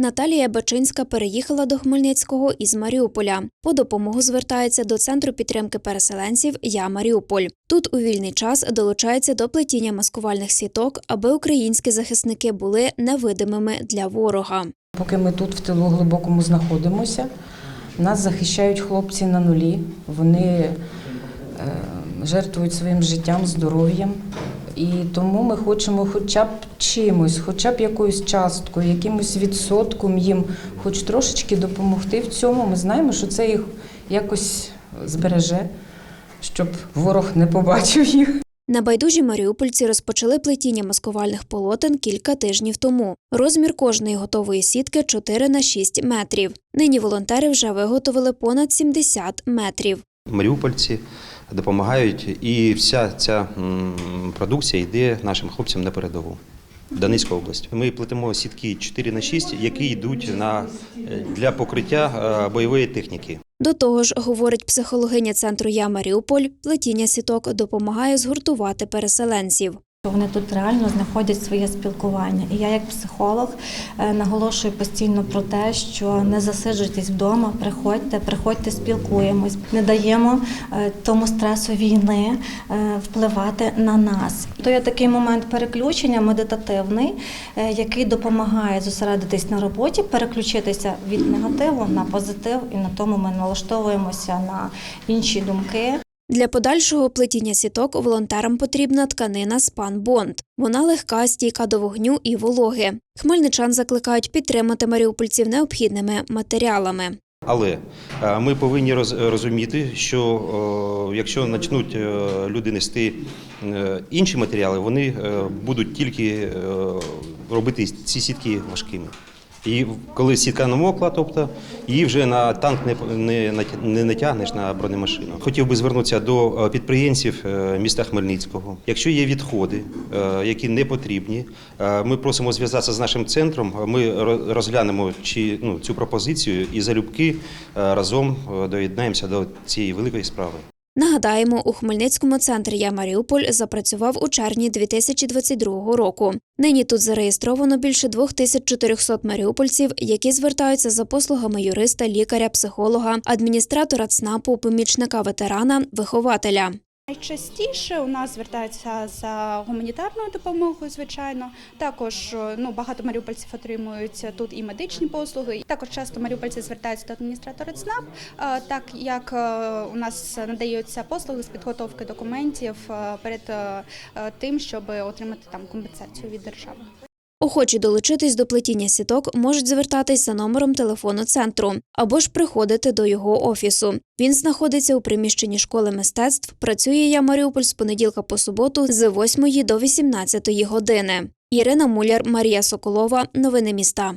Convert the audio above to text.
Наталія Бачинська переїхала до Хмельницького із Маріуполя. По допомогу звертається до центру підтримки переселенців Я Маріуполь. Тут у вільний час долучається до плетіння маскувальних сіток, аби українські захисники були невидимими для ворога. Поки ми тут в тилу глибокому знаходимося, нас захищають хлопці на нулі. Вони е, жертвують своїм життям, здоров'ям. І тому ми хочемо хоча б чимось, хоча б якоюсь часткою, якимось відсотком їм, хоч трошечки допомогти в цьому. Ми знаємо, що це їх якось збереже, щоб ворог не побачив їх. Небайдужі маріупольці розпочали плетіння маскувальних полотен кілька тижнів тому. Розмір кожної готової сітки 4 на 6 метрів. Нині волонтери вже виготовили понад 70 метрів. Маріупольці допомагають, і вся ця продукція йде нашим хлопцям на передову. Донецька область. Ми плетемо сітки 4 на 6, які йдуть на, е, для покриття е, бойової техніки. До того ж, говорить психологиня центру Я Маріуполь, плетіння сіток допомагає згуртувати переселенців. Вони тут реально знаходять своє спілкування. І я, як психолог, е, наголошую постійно про те, що не засиджуйтесь вдома, приходьте, приходьте, спілкуємось, не даємо е, тому стресу війни е, впливати на нас. То є такий момент переключення медитативний, який допомагає зосередитись на роботі, переключитися від негативу на позитив, і на тому ми налаштовуємося на інші думки. Для подальшого плетіння сіток волонтерам потрібна тканина спан бонд. Вона легка, стійка до вогню і вологи. Хмельничан закликають підтримати маріупольців необхідними матеріалами. Але е, ми повинні роз- розуміти, що е, якщо почнуть е, люди нести інші матеріали, вони будуть тільки робити ці сітки важкими. І коли сітка намокла, тобто її вже на танк не, не, не натягнеш на бронемашину. Хотів би звернутися до е, підприємців е, міста Хмельницького. Якщо є відходи, е, які не потрібні, ми просимо зв'язатися з нашим центром. Ми розглянемо чи ну, цю пропозицію і залюбки разом доєднаємося до цієї великої справи. Нагадаємо, у Хмельницькому центрі Я Маріуполь запрацював у червні 2022 року. Нині тут зареєстровано більше 2400 маріупольців, які звертаються за послугами юриста, лікаря, психолога, адміністратора ЦНАПу, помічника ветерана, вихователя. Найчастіше у нас звертаються за гуманітарною допомогою, звичайно. Також е, ну багато маріупольців отримують тут і медичні послуги. Також часто маріупольці звертаються до адміністратора ЦНАП, е, так як е, у нас надаються послуги з підготовки документів перед тим, щоб отримати там компенсацію від держави. Охочі долучитись до плетіння сіток можуть звертатись за номером телефону центру або ж приходити до його офісу. Він знаходиться у приміщенні школи мистецтв. Працює я Маріуполь з понеділка по суботу з 8 до 18 години. Ірина Муляр, Марія Соколова. Новини міста.